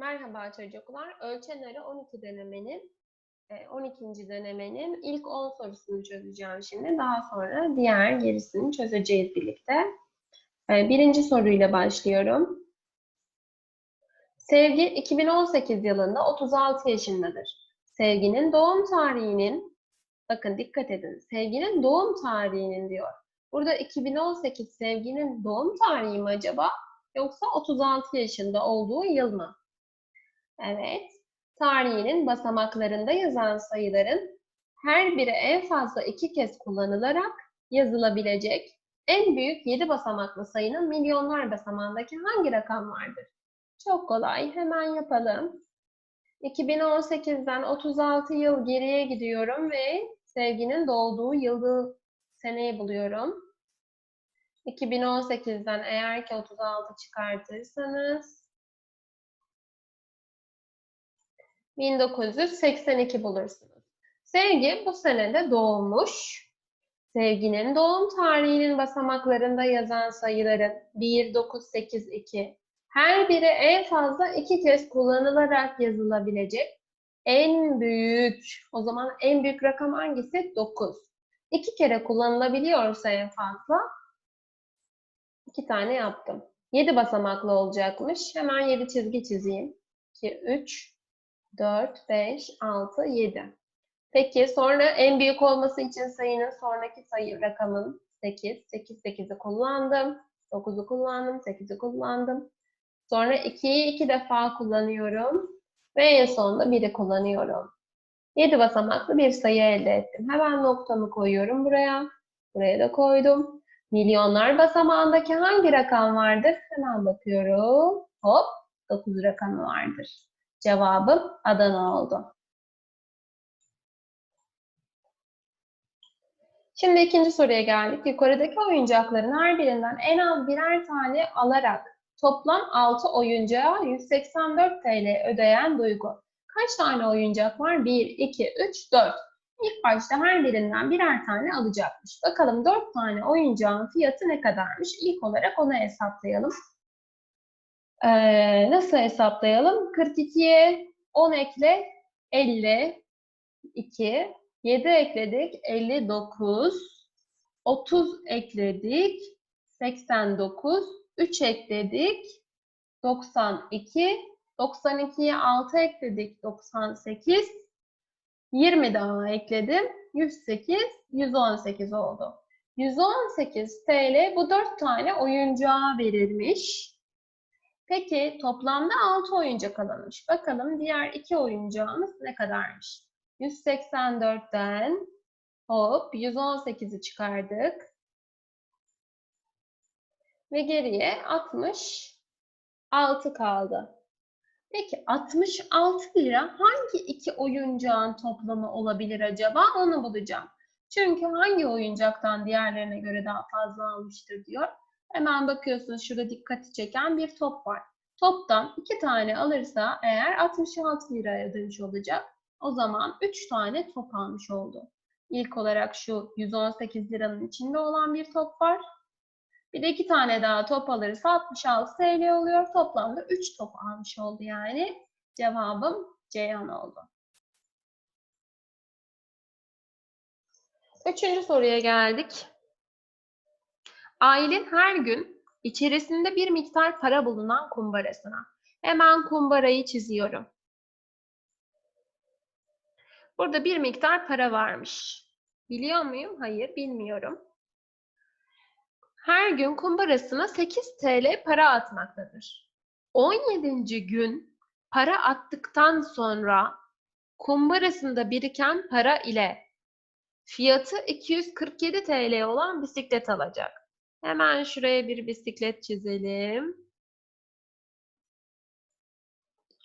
Merhaba çocuklar. Ölçenarı 12 denemenin e, 12. denemenin ilk 10 sorusunu çözeceğim şimdi. Daha sonra diğer gerisini çözeceğiz birlikte. E, Birinci soruyla başlıyorum. Sevgi 2018 yılında 36 yaşındadır. Sevginin doğum tarihinin bakın dikkat edin. Sevginin doğum tarihinin diyor. Burada 2018 sevginin doğum tarihi mi acaba yoksa 36 yaşında olduğu yıl mı? Evet. Tarihinin basamaklarında yazan sayıların her biri en fazla iki kez kullanılarak yazılabilecek en büyük 7 basamaklı sayının milyonlar basamağındaki hangi rakam vardır? Çok kolay. Hemen yapalım. 2018'den 36 yıl geriye gidiyorum ve sevginin doğduğu yılı seneyi buluyorum. 2018'den eğer ki 36 çıkartırsanız 1982 bulursunuz. Sevgi bu senede doğmuş. Sevginin doğum tarihinin basamaklarında yazan sayıların 1, 9, 8, 2 her biri en fazla iki kez kullanılarak yazılabilecek en büyük, o zaman en büyük rakam hangisi? 9. İki kere kullanılabiliyorsa en fazla iki tane yaptım. 7 basamaklı olacakmış. Hemen 7 çizgi çizeyim. 2, 3, 4, 5, 6, 7. Peki sonra en büyük olması için sayının sonraki sayı rakamın 8. 8, 8'i kullandım. 9'u kullandım. 8'i kullandım. Sonra 2'yi 2 defa kullanıyorum. Ve en sonunda 1'i kullanıyorum. 7 basamaklı bir sayı elde ettim. Hemen noktamı koyuyorum buraya. Buraya da koydum. Milyonlar basamağındaki hangi rakam vardır? Hemen bakıyorum. Hop 9 rakamı vardır. Cevabım Adana oldu. Şimdi ikinci soruya geldik. Yukarıdaki oyuncakların her birinden en az birer tane alarak toplam 6 oyuncağa 184 TL ödeyen Duygu. Kaç tane oyuncak var? 1, 2, 3, 4. İlk başta her birinden birer tane alacakmış. Bakalım 4 tane oyuncağın fiyatı ne kadarmış? İlk olarak onu hesaplayalım. Ee, nasıl hesaplayalım? 42'ye 10 ekle 52. 7 ekledik 59. 30 ekledik 89. 3 ekledik 92. 92'ye 6 ekledik 98. 20 daha ekledim 108. 118 oldu. 118 TL bu 4 tane oyuncağa verilmiş. Peki toplamda 6 oyuncak alınmış. Bakalım diğer 2 oyuncağımız ne kadarmış? 184'ten hop 118'i çıkardık. Ve geriye 66 kaldı. Peki 66 lira hangi iki oyuncağın toplamı olabilir acaba? Onu bulacağım. Çünkü hangi oyuncaktan diğerlerine göre daha fazla almıştır diyor. Hemen bakıyorsunuz şurada dikkati çeken bir top var. Toptan iki tane alırsa eğer 66 lira ödemiş olacak. O zaman 3 tane top almış oldu. İlk olarak şu 118 liranın içinde olan bir top var. Bir de iki tane daha top alırsa 66 TL oluyor. Toplamda 3 top almış oldu yani. Cevabım Ceyhan oldu. Üçüncü soruya geldik. Aylin her gün içerisinde bir miktar para bulunan kumbarasına. Hemen kumbarayı çiziyorum. Burada bir miktar para varmış. Biliyor muyum? Hayır, bilmiyorum. Her gün kumbarasına 8 TL para atmaktadır. 17. gün para attıktan sonra kumbarasında biriken para ile fiyatı 247 TL olan bisiklet alacak. Hemen şuraya bir bisiklet çizelim.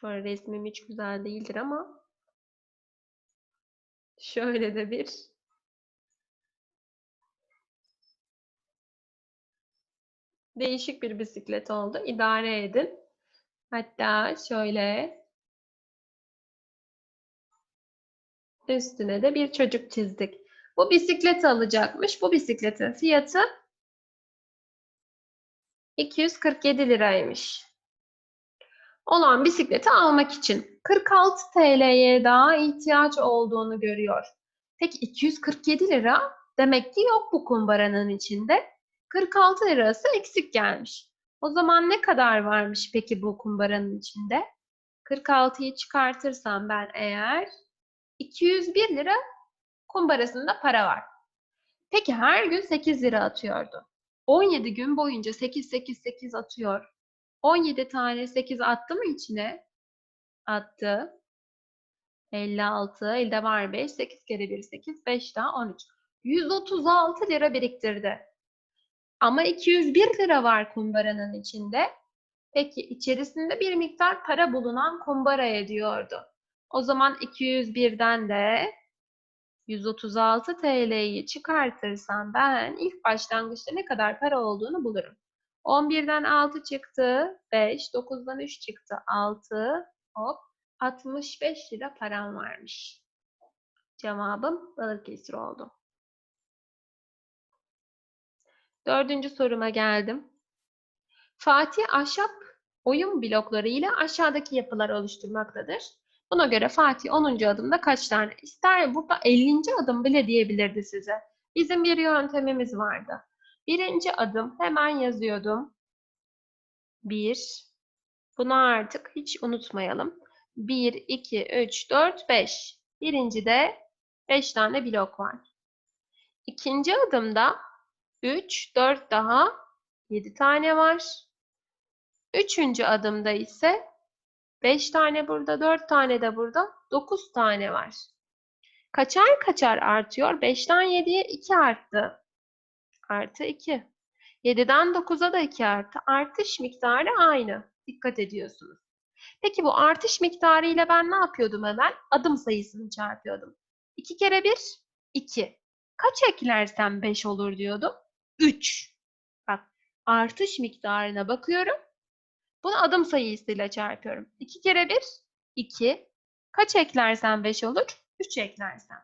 Şöyle resmim hiç güzel değildir ama şöyle de bir değişik bir bisiklet oldu. İdare edin. Hatta şöyle üstüne de bir çocuk çizdik. Bu bisikleti alacakmış. Bu bisikletin fiyatı 247 liraymış. olan bisikleti almak için 46 TL'ye daha ihtiyaç olduğunu görüyor. Peki 247 lira demek ki yok bu kumbaranın içinde. 46 lirası eksik gelmiş. O zaman ne kadar varmış peki bu kumbaranın içinde? 46'yı çıkartırsam ben eğer 201 lira kumbarasında para var. Peki her gün 8 lira atıyordu. 17 gün boyunca 8 8 8 atıyor. 17 tane 8 attı mı içine? Attı. 56, elde var 5, 8 kere 1 8, 5 daha 13. 136 lira biriktirdi. Ama 201 lira var kumbaranın içinde. Peki içerisinde bir miktar para bulunan kumbaraya diyordu. O zaman 201'den de 136 TL'yi çıkartırsam ben ilk başlangıçta ne kadar para olduğunu bulurum. 11'den 6 çıktı, 5, 9'dan 3 çıktı, 6, hop, 65 lira param varmış. Cevabım Balıkesir oldu. Dördüncü soruma geldim. Fatih ahşap oyun blokları ile aşağıdaki yapılar oluşturmaktadır. Buna göre Fatih 10. adımda kaç tane? İster burada 50. adım bile diyebilirdi size. Bizim bir yöntemimiz vardı. Birinci adım hemen yazıyordum. 1. Bunu artık hiç unutmayalım. 1, 2, 3, 4, 5. Birinci de 5 tane blok var. İkinci adımda 3, 4 daha 7 tane var. Üçüncü adımda ise 5 tane burada, 4 tane de burada, 9 tane var. Kaçar kaçar artıyor? 5'ten 7'ye 2 arttı. Artı 2. 7'den 9'a da 2 arttı. Artış miktarı aynı. Dikkat ediyorsunuz. Peki bu artış miktarı ile ben ne yapıyordum hemen? Adım sayısını çarpıyordum. 2 kere 1, 2. Kaç eklersem 5 olur diyordum? 3. Bak artış miktarına bakıyorum. Bunu adım sayısıyla çarpıyorum. 2 kere 1, 2. Kaç eklersem 5 olur? 3 eklersem.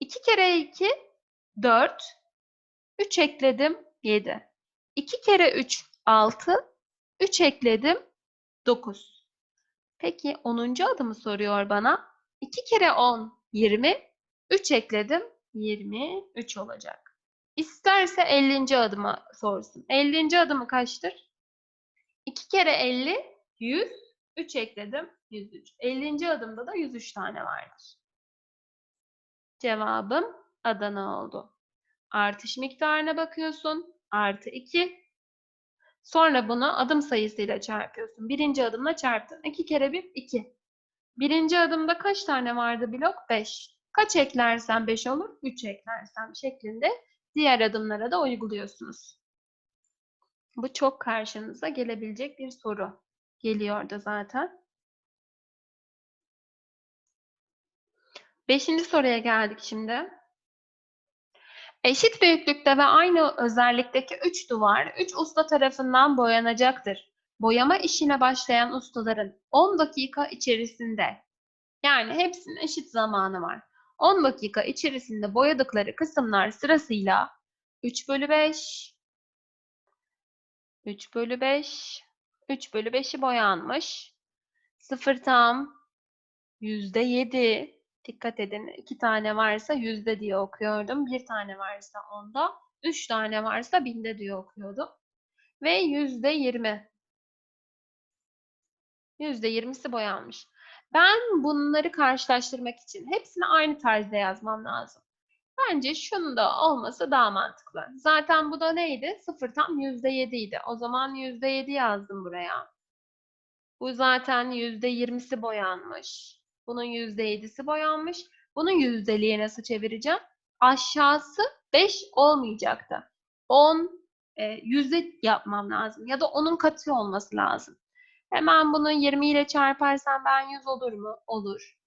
2 kere 2, 4. 3 ekledim, 7. 2 kere 3, 6. 3 ekledim, 9. Peki 10. adımı soruyor bana. 2 kere 10, 20. 3 ekledim, 23 olacak. İsterse 50. adıma sorsun. 50. adımı kaçtır? 2 kere 50, 100. 3 ekledim, 103. 50. adımda da 103 tane vardır. Cevabım Adana oldu. Artış miktarına bakıyorsun. Artı 2. Sonra bunu adım sayısıyla çarpıyorsun. Birinci adımla çarptın. 2 kere 1, 2. Birinci adımda kaç tane vardı blok? 5. Kaç eklersen 5 olur? 3 eklersen şeklinde diğer adımlara da uyguluyorsunuz. Bu çok karşınıza gelebilecek bir soru. Geliyor da zaten. Beşinci soruya geldik şimdi. Eşit büyüklükte ve aynı özellikteki üç duvar üç usta tarafından boyanacaktır. Boyama işine başlayan ustaların 10 dakika içerisinde yani hepsinin eşit zamanı var. 10 dakika içerisinde boyadıkları kısımlar sırasıyla 3 bölü 5, 3 bölü 5, 3 bölü 5'i boyanmış. 0 tam, %7, dikkat edin iki tane varsa yüzde diye okuyordum. Bir tane varsa onda, üç tane varsa binde diye okuyordum. Ve yüzde yirmi. Yüzde yirmisi boyanmış. Ben bunları karşılaştırmak için hepsini aynı tarzda yazmam lazım. Bence şunu da olması daha mantıklı. Zaten bu da neydi? Sıfır tam yüzde yediydi. O zaman yüzde yedi yazdım buraya. Bu zaten yüzde yirmisi boyanmış. Bunun yüzde yedisi boyanmış. Bunun yüzdeliği nasıl çevireceğim? Aşağısı 5 olmayacaktı. 10 e, yüzde yapmam lazım. Ya da onun katı olması lazım. Hemen bunu 20 ile çarparsam ben 100 olur mu? Olur.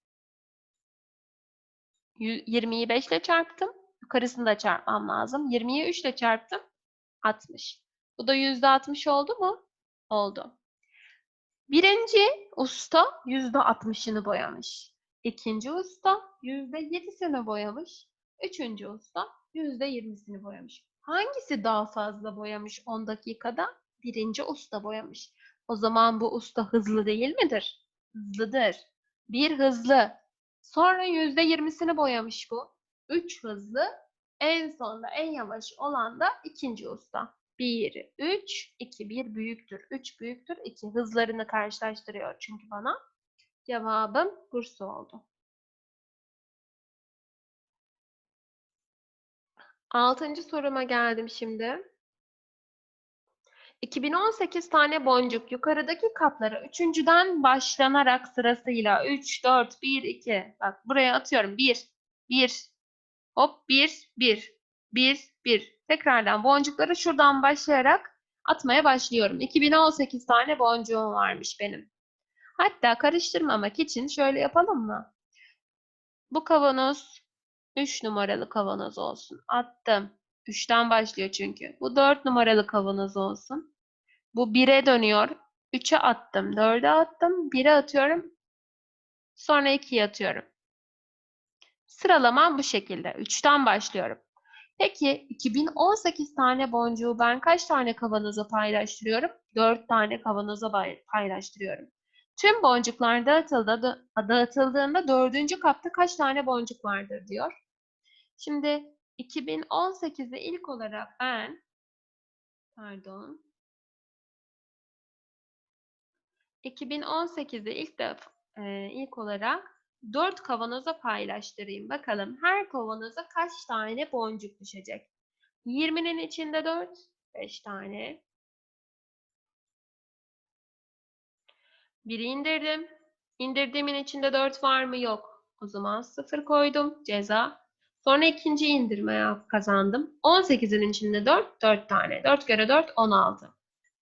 20'yi 5 ile çarptım. Yukarısını da çarpmam lazım. 20'yi 3 ile çarptım. 60. Bu da yüzde 60 oldu mu? Oldu. Birinci usta yüzde 60'ını boyamış. İkinci usta yüzde 7'sini boyamış. Üçüncü usta yüzde 20'sini boyamış. Hangisi daha fazla boyamış 10 dakikada? Birinci usta boyamış. O zaman bu usta hızlı değil midir? Hızlıdır. Bir hızlı. Sonra yüzde yirmisini boyamış bu. Üç hızlı. En sonda en yavaş olan da ikinci usta. 1, 3, 2, 1 büyüktür. 3 büyüktür. 2 hızlarını karşılaştırıyor çünkü bana. Cevabım Bursa oldu. Altıncı soruma geldim şimdi. 2018 tane boncuk yukarıdaki kaplara üçüncüden başlanarak sırasıyla 3, 4, 1, 2. Bak buraya atıyorum. 1, 1, hop 1, 1, 1, 1. Tekrardan boncukları şuradan başlayarak atmaya başlıyorum. 2018 tane boncuğum varmış benim. Hatta karıştırmamak için şöyle yapalım mı? Bu kavanoz 3 numaralı kavanoz olsun. Attım. 3'ten başlıyor çünkü. Bu 4 numaralı kavanoz olsun. Bu 1'e dönüyor. 3'e attım. 4'e attım. 1'e atıyorum. Sonra 2'ye atıyorum. Sıralamam bu şekilde. 3'ten başlıyorum. Peki 2018 tane boncuğu ben kaç tane kavanoza paylaştırıyorum? 4 tane kavanoza paylaştırıyorum. Tüm boncuklar dağıtıldı, dağıtıldığında dördüncü kapta kaç tane boncuk vardır diyor. Şimdi 2018'de ilk olarak ben pardon 2018'de ilk defa e, ilk olarak 4 kavanoza paylaştırayım. Bakalım her kavanoza kaç tane boncuk düşecek? 20'nin içinde 4, 5 tane. Biri indirdim. İndirdiğimin içinde 4 var mı? Yok. O zaman 0 koydum. Ceza. Sonra ikinci indirme kazandım. 18'in içinde 4, 4 tane. 4 kere 4, 16.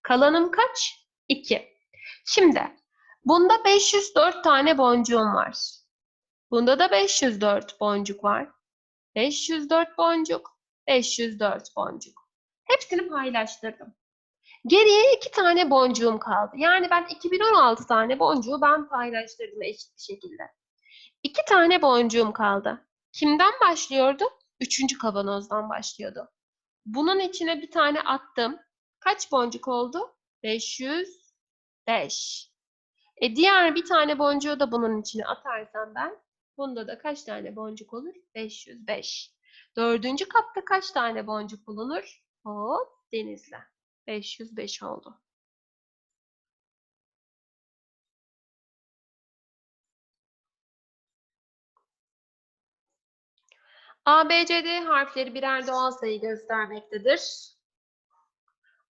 Kalanım kaç? 2. Şimdi bunda 504 tane boncuğum var. Bunda da 504 boncuk var. 504 boncuk, 504 boncuk. Hepsini paylaştırdım. Geriye iki tane boncuğum kaldı. Yani ben 2016 tane boncuğu ben paylaştırdım eşit bir şekilde. İki tane boncuğum kaldı. Kimden başlıyordu? Üçüncü kavanozdan başlıyordu. Bunun içine bir tane attım. Kaç boncuk oldu? 505. E diğer bir tane boncuğu da bunun içine atarsam ben, bunda da kaç tane boncuk olur? 505. Dördüncü kapta kaç tane boncuk bulunur? Hop, denizle. 505 oldu. A, B, C, D harfleri birer doğal sayı göstermektedir.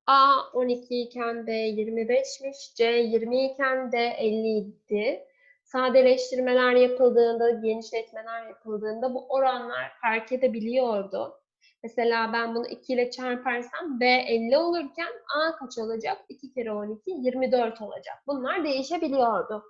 A 12 iken B 25'miş, C 20 iken D 50 idi. Sadeleştirmeler yapıldığında, genişletmeler yapıldığında bu oranlar fark edebiliyordu. Mesela ben bunu 2 ile çarparsam B 50 olurken A kaç olacak? 2 kere 12 24 olacak. Bunlar değişebiliyordu.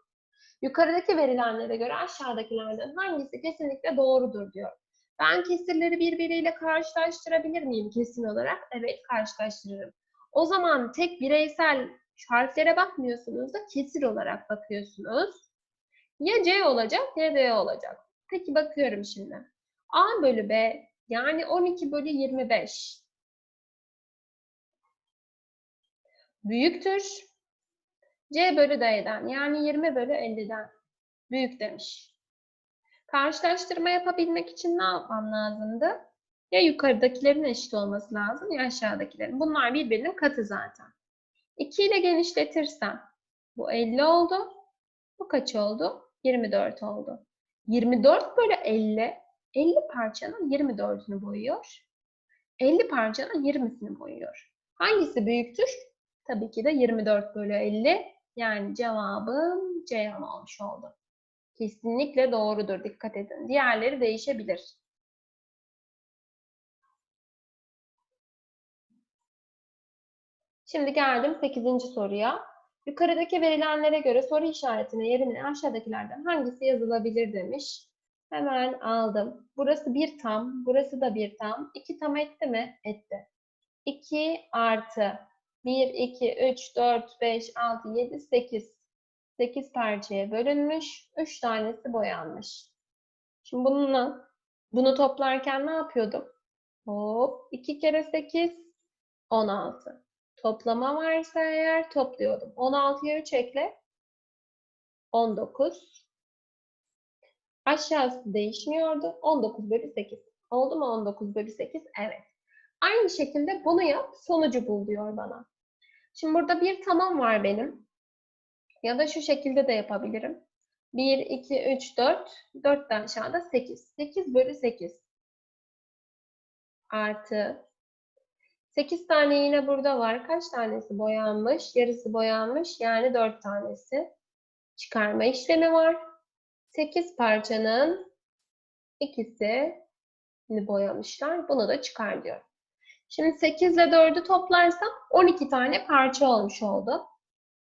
Yukarıdaki verilenlere göre aşağıdakilerden hangisi kesinlikle doğrudur diyor. Ben kesirleri birbiriyle karşılaştırabilir miyim kesin olarak? Evet karşılaştırırım. O zaman tek bireysel harflere bakmıyorsunuz da kesir olarak bakıyorsunuz. Ya C olacak ya D olacak. Peki bakıyorum şimdi. A bölü B yani 12 bölü 25 büyüktür. C bölü D'den yani 20 bölü 50'den büyük demiş. Karşılaştırma yapabilmek için ne yapmam lazımdı? Ya yukarıdakilerin eşit olması lazım ya aşağıdakilerin. Bunlar birbirinin katı zaten. 2 ile genişletirsem bu 50 oldu. Bu kaç oldu? 24 oldu. 24 bölü 50, 50 parçanın 24'ünü boyuyor. 50 parçanın 20'sini boyuyor. Hangisi büyüktür? Tabii ki de 24 bölü 50. Yani cevabım Ceyhan olmuş oldu. Kesinlikle doğrudur. Dikkat edin. Diğerleri değişebilir. Şimdi geldim 8. soruya. Yukarıdaki verilenlere göre soru işaretine yerine aşağıdakilerden hangisi yazılabilir demiş. Hemen aldım. Burası bir tam, burası da bir tam. 2 tam etti mi? Etti. 2 artı 1, 2, 3, 4, 5, 6, 7, 8. 8 parçaya bölünmüş. 3 tanesi boyanmış. Şimdi bununla bunu toplarken ne yapıyordum? Hop 2 kere 8 16. Toplama varsa eğer topluyordum. 16'ya 3 ekle. 19. Aşağısı değişmiyordu. 19 bölü 8. Oldu mu 19 bölü 8? Evet. Aynı şekilde bunu yap, sonucu bul diyor bana. Şimdi burada bir tamam var benim. Ya da şu şekilde de yapabilirim. 1, 2, 3, 4. 4'ten aşağıda 8. 8 bölü 8. Artı. 8 tane yine burada var. Kaç tanesi boyanmış? Yarısı boyanmış. Yani 4 tanesi. Çıkarma işlemi var. 8 parçanın ikisi boyamışlar. Bunu da çıkar diyor. Şimdi 8 ile 4'ü toplarsam 12 tane parça olmuş oldu.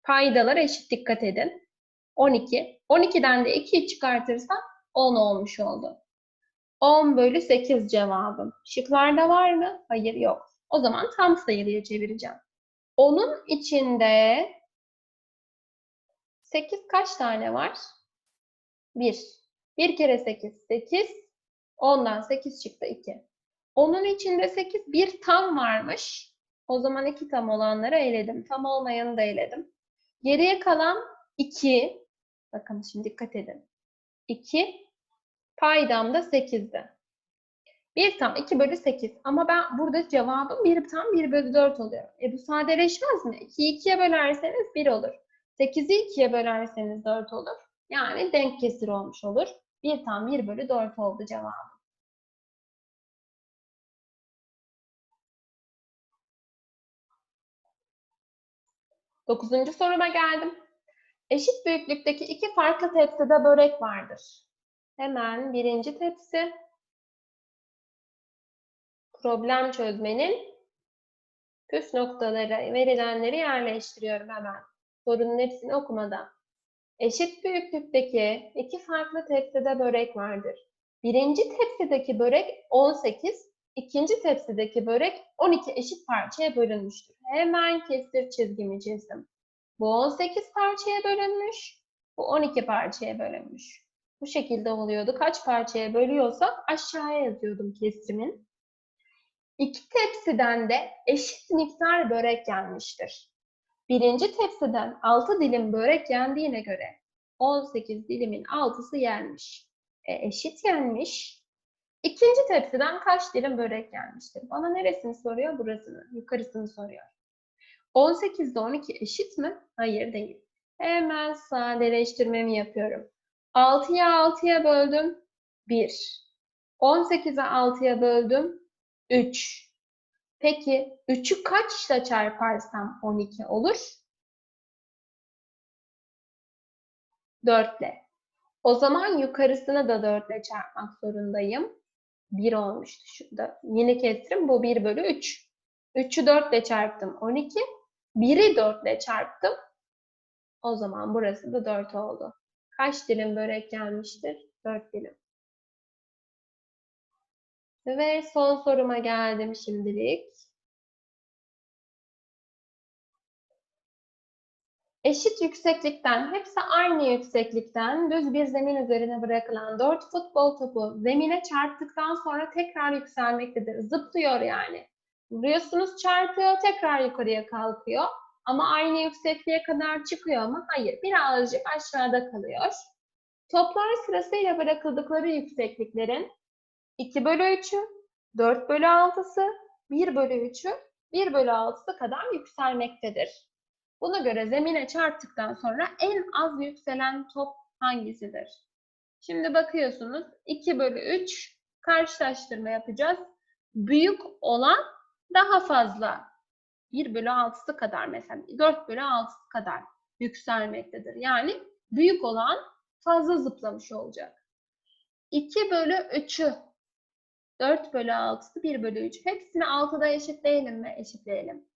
Paydalar eşit dikkat edin. 12. 12'den de 2'yi çıkartırsam 10 olmuş oldu. 10 bölü 8 cevabım. Şıklarda var mı? Hayır yok. O zaman tam sayılıya çevireceğim. Onun içinde 8 kaç tane var? 1. 1 kere 8, 8. 10'dan 8 çıktı 2. Onun içinde 8 bir tam varmış. O zaman iki tam olanları eledim. Tam olmayanı da eledim. Geriye kalan 2. Bakın şimdi dikkat edin. 2. Paydam da 8'di. 1 tam 2 bölü 8. Ama ben burada cevabım 1 tam 1 bölü 4 oluyor. E bu sadeleşmez mi? 2'yi 2'ye bölerseniz 1 olur. 8'i 2'ye bölerseniz 4 olur. Yani denk kesir olmuş olur. 1 tam 1 bölü 4 oldu cevabım. Dokuzuncu soruma geldim. Eşit büyüklükteki iki farklı tepside börek vardır. Hemen birinci tepsi. Problem çözmenin püf noktaları, verilenleri yerleştiriyorum hemen. Sorunun hepsini okumadan. Eşit büyüklükteki iki farklı tepside börek vardır. Birinci tepsideki börek 18, ikinci tepsideki börek 12 eşit parçaya bölünmüştür. Hemen kestir çizgimi çizdim. Bu 18 parçaya bölünmüş, bu 12 parçaya bölünmüş. Bu şekilde oluyordu. Kaç parçaya bölüyorsak aşağıya yazıyordum kesimin. İki tepsiden de eşit miktar börek yenmiştir. Birinci tepsiden 6 dilim börek yendiğine göre 18 dilimin 6'sı yenmiş. E, eşit yenmiş. İkinci tepsiden kaç dilim börek gelmiştir? Bana neresini soruyor? Burasını, yukarısını soruyor. 18'de 12 eşit mi? Hayır değil. Hemen sadeleştirmemi yapıyorum. 6'ya 6'ya böldüm. 1. 18'e 6'ya böldüm. 3. Peki 3'ü kaçla çarparsam 12 olur? 4 ile. O zaman yukarısını da 4 ile çarpmak zorundayım. 1 olmuştu şurada. Yeni kestirim bu 1 bölü 3. 3'ü 4 ile çarptım 12. 1'i 4 ile çarptım. O zaman burası da 4 oldu. Kaç dilim börek gelmiştir? 4 dilim. Ve son soruma geldim şimdilik. Eşit yükseklikten, hepsi aynı yükseklikten düz bir zemin üzerine bırakılan 4 futbol topu zemine çarptıktan sonra tekrar yükselmektedir. Zıplıyor yani. Vuruyorsunuz çarpıyor, tekrar yukarıya kalkıyor. Ama aynı yüksekliğe kadar çıkıyor mu? Hayır. Birazcık aşağıda kalıyor. Toplar sırasıyla bırakıldıkları yüksekliklerin 2 bölü 3'ü, 4 bölü 6'sı, 1 bölü 3'ü, 1 bölü 6'sı kadar yükselmektedir. Buna göre zemine çarptıktan sonra en az yükselen top hangisidir? Şimdi bakıyorsunuz 2 bölü 3 karşılaştırma yapacağız. Büyük olan daha fazla 1 bölü 6'sı kadar mesela 4 bölü 6'sı kadar yükselmektedir. Yani büyük olan fazla zıplamış olacak. 2 bölü 3'ü 4 bölü 6'sı 1 bölü 3. Hepsini 6'da eşitleyelim mi? Eşitleyelim.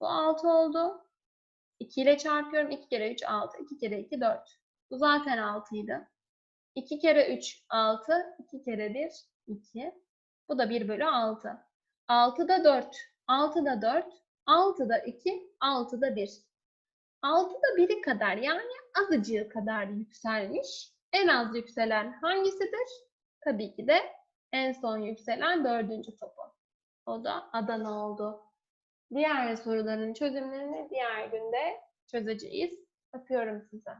Bu 6 oldu. 2 ile çarpıyorum. 2 kere 3 6. 2 kere 2 4. Bu zaten 6 idi. 2 kere 3 6. 2 kere 1 2. Bu da 1 bölü 6. 6 da 4. 6 da 4. 6 da 2. 6 da 1. 6 da 1'i kadar yani azıcığı kadar yükselmiş. En az yükselen hangisidir? Tabii ki de en son yükselen dördüncü topu. O da Adana oldu. Diğer soruların çözümlerini diğer günde çözeceğiz. Öpüyorum size.